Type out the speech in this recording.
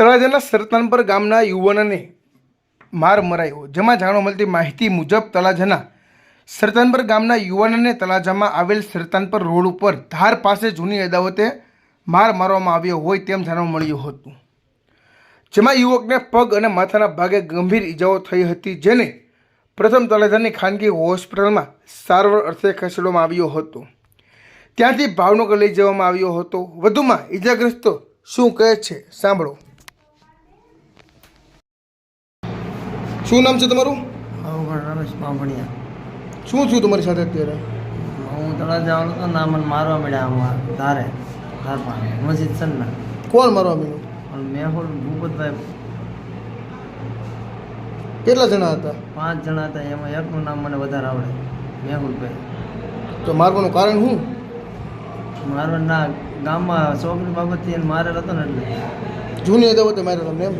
તળાજાના સરતાનપર ગામના યુવાનને માર મરાયો, જેમાં જાણવા મળતી માહિતી મુજબ તળાજાના સરતાનપર ગામના યુવાનને તળાજામાં આવેલ સરતાનપર રોડ ઉપર ધાર પાસે જૂની અદાવતે માર મારવામાં આવ્યો હોય તેમ જાણવા મળ્યું હતું. જેમાં યુવકને પગ અને માથાના ભાગે ગંભીર ઈજાઓ થઈ હતી, જેને પ્રથમ તળાજાની ખાનગી હોસ્પિટલમાં સારવાર અર્થે ખસેડવામાં આવ્યો હતો. ત્યાંથી ભાવનગર લઈ જવામાં આવ્યો હતો. વધુમાં ઈજાગ્રસ્તો શું કહે છે, સાંભળો. શું નામ છે તમારું? રમેશ બાંભણિયા. શું થયું તમારી સાથે અત્યારે? હું તળા જવાનું હતો ના મને મારવા મળ્યા આમાં ધારે ધાર પાસે મસ્જિદ સન્ના કોણ મારવા મળ્યું? મેહુલ ભૂપતભાઈ કેટલા જણા હતા? પાંચ જણા હતા એમાં એકનું નામ મને વધારે આવડે. મેહુલભાઈ. તો મારવાનું કારણ શું? મારવા ના ગામમાં છોકરી બાબતથી મારેલ હતો ને એટલે. જૂની હતા મારે તમને એમ?